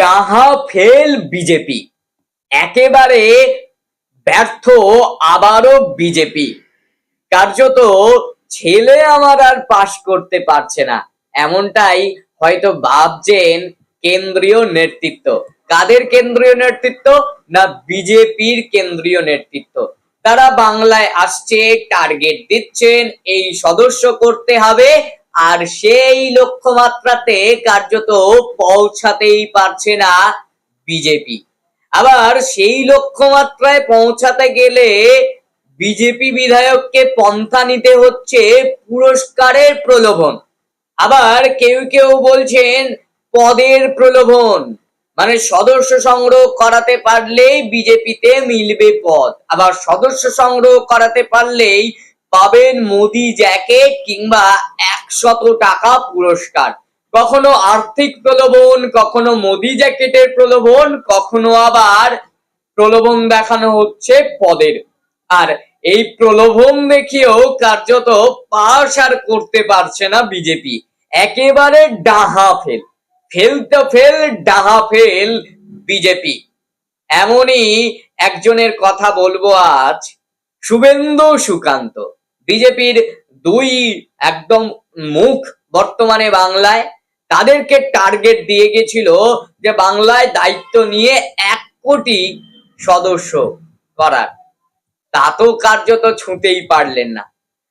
ডাহা fail BJP. একেবারে ব্যর্থ আবারও বিজেপি। কার্যত ছেলে আমার আর পাশ করতে পারছে না। এমনটাই হয়তো ভাবছেন কেন্দ্রীয় নেতৃত্ব। কাদের কেন্দ্রীয় নেতৃত্ব? না বিজেপির কেন্দ্রীয় নেতৃত্ব। তারা বাংলায় আসছে টার্গেট দিচ্ছেন, এই সদস্য করতে হবে আর সেই লক্ষ্যমাত্রাতে কার্যত পৌঁছাতেই পারছে না বিজেপি। আবার সেই লক্ষ্যমাত্রায় পৌঁছাতে গেলে বিজেপি বিধায়ককে পন্থা নিতে হচ্ছে পুরস্কারের প্রলোভন। আবার কেউ কেউ বলছেন পদের প্রলোভন মানে সদস্য সংগ্রহ করাতে পারলেই বিজেপিতে মিলবে পদ। আবার সদস্য সংগ্রহ করাতে পারলেই পাবেন মোদি জ্যাকেট কিংবা একশত টাকা পুরস্কার। কখনো আর্থিক প্রলোভন, কখনো মোদি জ্যাকেটের প্রলোভন, কখনো আবার প্রলোভন দেখানো হচ্ছে পদের। আর এই প্রলোভন দেখিয়েও কার্যত পাশ আর করতে পারছে না বিজেপি। একেবারে ডাহা ফেল। ফেল তো ফেল, ডাহা ফেল বিজেপি। এমনই একজনের কথা বলব আজ, শুভেন্দু সুকান্ত। বিজেপির দুই একদম মুখ বর্তমানে বাংলায়, তাদেরকে টার্গেট দিয়ে গেছিল যে বাংলায় দায়িত্ব নিয়ে এক কোটি সদস্য করার। তা তো কার্যত ছুঁতেই পারলেন না।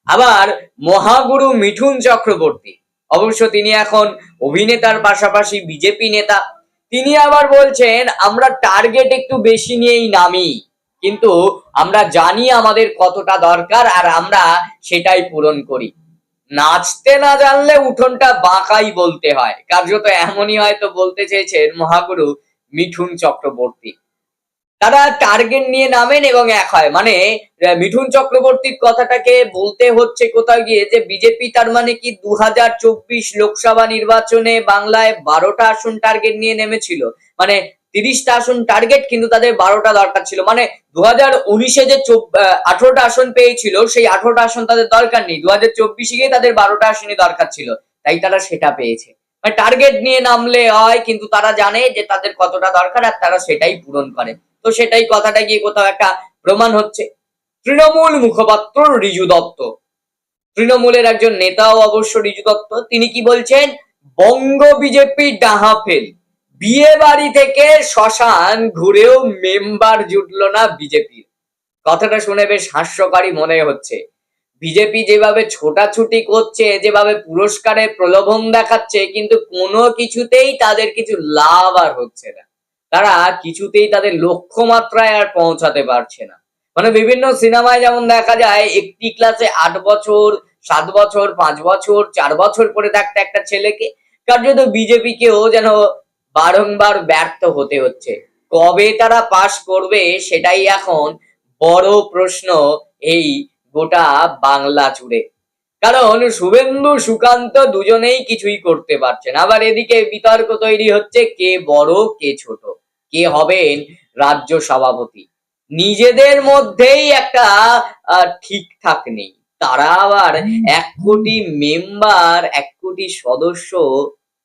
আবার মহাগুরু মিঠুন চক্রবর্তী, অবশ্য তিনি এখন অভিনেতার পাশাপাশি বিজেপি নেতা, তিনি আবার বলছেন, আমরা টার্গেট একটু বেশি নিয়েই নামি। কিন্তু আমরা জানি আমাদের কতটা দরকার আর আমরা সেটাই পূরণ করি। নাচতে না জানলে উঠোনটা বাঁকাই বলতে হয়। কার্যত এমনই হয়তো বলতে চেয়েছেন মহাগুরু মিঠুন চক্রবর্তী। তারা টার্গেট নিয়ে নামেন এবং এক হয়। মানে মিঠুন চক্রবর্তীর কথাটাকে বলতে হচ্ছে কোথাও গিয়ে যে বিজেপি তার মানে কি দু হাজার চব্বিশ লোকসভা নির্বাচনে বাংলায় বারোটা আসন টার্গেট নিয়ে নেমেছিল। মানে তিরিশটা আসন টার্গেট কিন্তু তাদের বারোটা দরকার ছিল। মানে দু হাজার উনিশে যে আঠারোটা আসন পেয়েছিল, সেই আঠারোটা আসন তাদের দরকার নেই। দু হাজার চব্বিশে গিয়ে তাদের বারোটা আসনই দরকার ছিল। তাই তারা সেটা পেয়েছে। মানে টার্গেট নিয়ে নামলে হয়, কিন্তু তারা জানে যে তাদের কতটা দরকার আর তারা সেটাই পূরণ করে। তো সেটাই কথাটা গিয়ে কোথাও একটা প্রমাণ হচ্ছে। তৃণমূল মুখপাত্র রিজু দত্ত। তৃণমূলের একজন নেতাও অবশ্য রিজু দত্ত। তিনি কি বলছেন? বঙ্গ বিজেপি ডাহা ফেল। বিয়ে বাড়ি থেকে শ্মশান ঘুরেও মেম্বার জুটলো না বিজেপির কথাটা শুনে বেশ হাস্যকারী মনে হচ্ছে। বিজেপি যেভাবে ছোটাছুটি করছে, যেভাবে পুরস্কারের প্রলোভন দেখাচ্ছে, কিন্তু কোনো কিছুতেই তাদের কিছু লাভ আর হচ্ছে না। তারা কিছুতেই তাদের লক্ষ্যমাত্রায় আর পৌঁছাতে পারছে না। মানে বিভিন্ন সিনেমায় যেমন দেখা যায়, একটি ক্লাসে আট বছর, সাত বছর, পাঁচ বছর, চার বছর পরে থাকতে একটা ছেলেকে, কার্যত বিজেপিকেও যেন বারংবার ব্যর্থ হতে হচ্ছে। কবে তারা পাশ করবে সেটাই এখন বড় প্রশ্ন এই গোটা বাংলা জুড়ে। কারণ শুভেন্দু সুকান্ত দুজনেই কিছুই করতে পারছেন আবার এদিকে বিতর্ক তৈরি হচ্ছে, কে বড়, কে ছোট, কে হবেন রাজ্য সভাপতি। নিজেদের মধ্যেই একটা ঠিকঠাক নেই। তারা আবার এক কোটি মেম্বার, এক কোটি সদস্য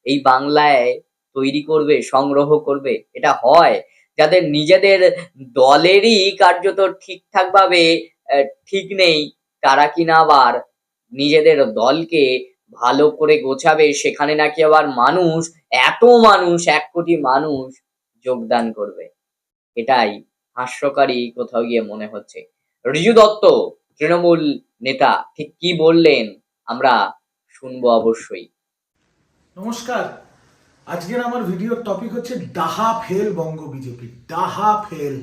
এই বাংলায় তৈরি করবে সংগ্রহ করবে এটা হয়। যাদের নিজেদের দলেরই কার্যত ঠিকঠাক ভাবে আহ, ঠিক নেই তারা কিনা আবার নিজেদের দলকে ভালো করে গোছাবে সেখানে নাকি আবার মানুষ এত মানুষ এক কোটি মানুষ যোগদান করবে। এটাই হাস্যকারী কোথাও গিয়ে মনে হচ্ছে। রিজু দত্ত তৃণমূল নেতা ঠিক কি বললেন? আমরা শুনব অবশ্যই। নমস্কার। আজকের আমার ভিডিওর টপিক হচ্ছে ডাহা ফেল বঙ্গ বিজেপি। ডাহা ফেল।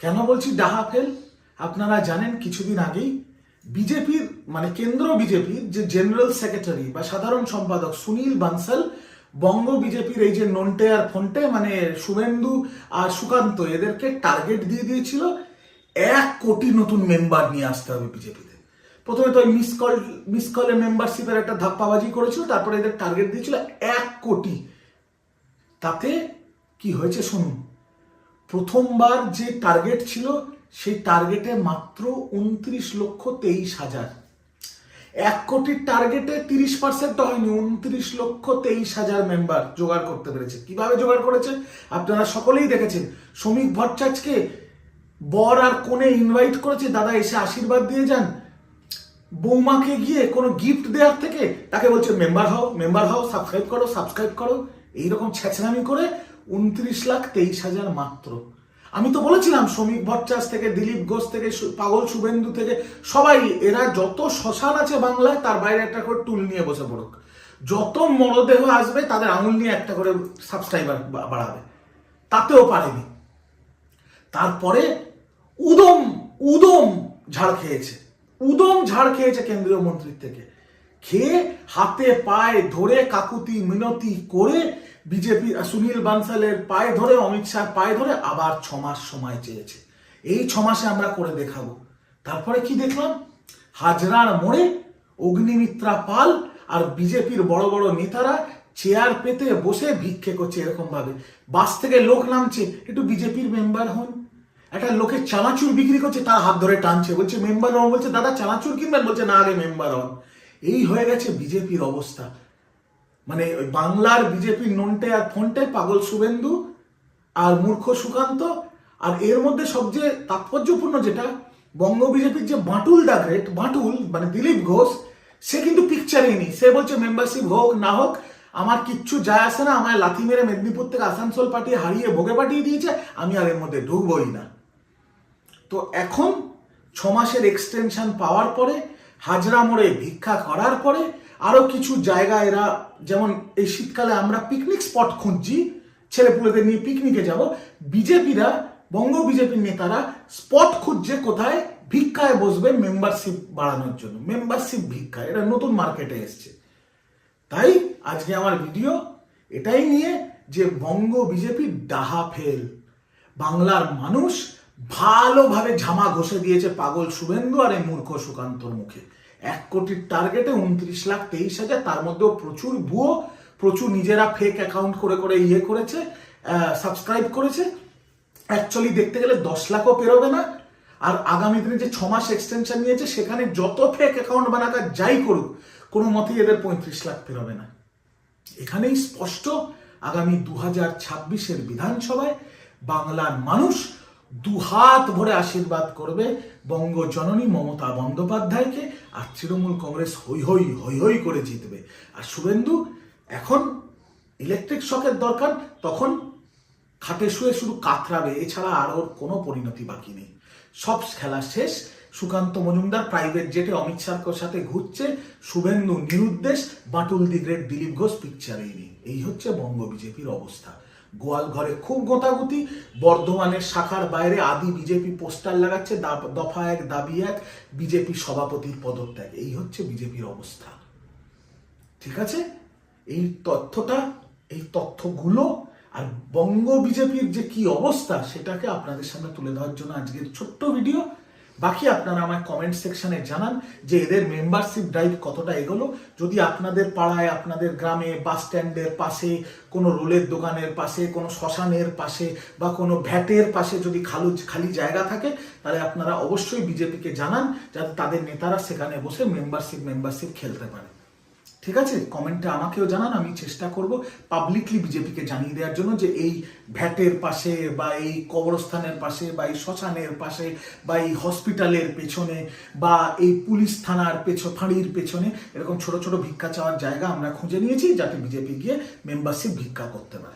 কেন বলছি ডাহা ফেল? আপনারা জানেন কিছুদিন আগেই বিজেপির মানে কেন্দ্র বিজেপির যে জেনারেল সেক্রেটারি বা সাধারণ সম্পাদক সুনীল বানসাল, বঙ্গ বিজেপির এই যে নন্টে আর ফন্টে মানে শুভেন্দু আর সুকান্ত, এদেরকে টার্গেট দিয়ে দিয়েছিল। এক কোটি নতুন মেম্বার নিয়ে আসতে হবে বিজেপিতে। প্রথমে তো মিস কল মিস কলে মেম্বারশিপের একটা ধাপ্পাবাজি করেছিল, তারপরে এদের টার্গেট দিয়েছিল এক কোটি। তাতে কি হয়েছে শুনুন, প্রথমবার যে টার্গেট ছিল, সেই টার্গেটে মাত্র উনত্রিশ লক্ষ তেইশ হাজার। এক কোটির টার্গেটে তিরিশ পার্সেন্ট হয়নি, উনত্রিশ লক্ষ তেইশ হাজার মেম্বার জোগাড় করতে পেরেছে। কীভাবে জোগাড় করেছে? আপনারা সকলেই দেখেছেন, শ্রমিক ভট্টাচার্যকে বর আর কোণে ইনভাইট করেছে, দাদা এসে আশীর্বাদ দিয়ে যান। বৌমাকে গিয়ে কোনো গিফট দেওয়ার থেকে তাকে বলছে মেম্বার হও মেম্বার হও সাবস্ক্রাইব করো সাবস্ক্রাইব করো। এইরকম ছেঁচড়ামি করে উনত্রিশ লাখ তেইশ হাজার মাত্র। আমি তো বলেছিলাম, শ্রমিক ভট্টাস থেকে, দিলীপ ঘোষ থেকে পাগল শুভেন্দু থেকে, সবাই, এরা যত শ্মশান আছে বাংলায়, তার বাইরে একটা করে টুল নিয়ে বসে পড়ুক। যত মরদেহ আসবে, তাদের আঙুল নিয়ে একটা করে সাবস্ক্রাইবার বাড়াবে। তাতেও পারেনি। তারপরে উদম উদম ঝাড় খেয়েছে। উদম ঝাড় খেয়েছে কেন্দ্রীয় মন্ত্রীর থেকে। খেয়ে হাতে পায়ে ধরে কাকুতি মিনতি করে বিজেপি সুনীল বানসালের পায়ে ধরে, অমিত শাহ পায়ে ধরে আবার ছ মাস সময় চেয়েছে। এই ছ মাসে আমরা করে দেখাবো। তারপরে কি দেখলাম? হাজরার মোড়ে অগ্নিমিত্রা পাল আর বিজেপির বড় বড় নেতারা চেয়ার পেতে বসে ভিক্ষে করছে এরকম ভাবে বাস থেকে লোক নামছে। একটু বিজেপির মেম্বার হন। একটা লোকে চানাচুর বিক্রি করছে, তার হাত ধরে টানছে। বলছে, মেম্বার হন বলছে, দাদা, চানাচুর কিনবেন? বলছে, না আগে মেম্বার হন এই হয়ে গেছে বিজেপির অবস্থা। মানে ওই বাংলার বিজেপির নন্টে আর ফন্টে, পাগল শুভেন্দু আর মূর্খ সুকান্ত। আর এর মধ্যে সবচেয়ে তাৎপর্যপূর্ণ যেটা, বঙ্গ বিজেপির যে বাঁটুল দা গ্রেট, বাঁটুল মানে দিলীপ ঘোষ, সে কিন্তু পিকচারেই নেই। সে বলছে, মেম্বারশিপ হোক, না হোক, আমার কিচ্ছু যায় আসে না। আমায় লাথি মেরে মেদিনীপুর থেকে আসানসোল পাঠিয়ে হারিয়ে ভোগে পাঠিয়ে দিয়েছে। আমি আর এর মধ্যে ঢুকবই না। তো এখন ছ মাসের এক্সটেনশন পাওয়ার পরে, হাজরা মোড়ে ভিক্ষা করার পরে আরও কিছু জায়গা এরা, যেমন এই শীতকালে আমরা পিকনিক স্পট খুঁজছি, ছেলেপুলেদের নিয়ে পিকনিকে যাব, বিজেপিরা, বঙ্গ বিজেপির নেতারা স্পট খুঁজছে কোথায়? ভিক্ষায় বসবে মেম্বারশিপ বাড়ানোর জন্য মেম্বারশিপ ভিক্ষা এটা নতুন মার্কেটে এসছে। তাই আজকে আমার ভিডিও এটাই নিয়ে যে বঙ্গ বিজেপি ডাহা ফেল, বাংলার মানুষ ভালোভাবে ঝামা ঘষে দিয়েছে পাগল শুভেন্দু আর এই মূর্খ সুকান্তর মুখে। এক কোটির টার্গেটে উনত্রিশ লাখ তেইশ হাজার, তার মধ্যেও প্রচুর ভুয়ো, প্রচুর নিজেরা ফেক অ্যাকাউন্ট করে করে ইয়ে করেছে সাবস্ক্রাইব করেছে। অ্যাকচুয়ালি দেখতে গেলে দশ লাখও পেরোবে না। আর আগামী দিনে যে ছ মাস এক্সটেনশন নিয়েছে, সেখানে যত ফেক অ্যাকাউন্ট বানাকা যাই করুক, কোনো মতেই এদের পঁয়ত্রিশ লাখ পেরোবে না। এখানেই স্পষ্ট, আগামী দু হাজার ছাব্বিশের বিধানসভায় বাংলার মানুষ দুহাত ভরে আশীর্বাদ করবে বঙ্গ জননী মমতা বন্দ্যোপাধ্যায়কে, আর তৃণমূল কংগ্রেস হই হই হই হই করে জিতবে। আর শুভেন্দু, এখন ইলেকট্রিক শকের দরকার, তখন খাটে শুয়ে শুধু কাতরাবে, এছাড়া আর ওর কোনো পরিণতি বাকি নেই। সব খেলা শেষ, সুকান্ত মজুমদার প্রাইভেট জেটে অমিত শাহর সাথে ঘুরছে, শুভেন্দু নিরুদ্দেশ, বাটুল দি গ্রেট দিলীপ ঘোষ পিকচারেই নেই এই হচ্ছে বঙ্গ বিজেপির অবস্থা। গোয়াল ঘরে খুব গোতাগুতি বর্ধমানের শাখার বাইরে আদি বিজেপি পোস্টার লাগাচ্ছে দফা এক, দাবি এক, বিজেপি সভাপতির পদত্যাগ। এই হচ্ছে বিজেপির অবস্থা। ঠিক আছে? এই তথ্যটা, এই তথ্যগুলো আর বঙ্গ বিজেপির যে কি অবস্থা, সেটাকে আপনাদের সামনে তুলে ধরার জন্য আজকের ছোট্ট ভিডিও। বাকি আপনারা আমায় কমেন্ট সেকশনে জানান যে এদের মেম্বারশিপ ড্রাইভ কতটা এগোলো। যদি আপনাদের পাড়ায়, আপনাদের গ্রামে বাস স্ট্যান্ডের পাশে, কোনো রোলের দোকানের পাশে, কোনো শ্মশানের পাশে বা কোনো ভ্যাটের পাশে যদি খালু, খালি জায়গা থাকে, তাহলে আপনারা অবশ্যই বিজেপিকে জানান যাতে তাদের নেতারা সেখানে বসে মেম্বারশিপ মেম্বারশিপ খেলতে পারে। ঠিক আছে? কমেন্টে আমাকেও জানান, আমি চেষ্টা করব পাবলিকলি বিজেপিকে জানিয়ে দেওয়ার জন্য যে এই ভ্যাটের পাশে বা এই কবরস্থানের পাশে বা এই শ্মশানের পাশে বা এই হসপিটালের পেছনে বা এই পুলিশ থানার পেছ ফাঁড়ির পেছনে এরকম ছোট ছোট ভিক্ষা চাওয়ার জায়গা আমরা খুঁজে নিয়েছি যাতে বিজেপি গিয়ে মেম্বারশিপ ভিক্ষা করতে পারে।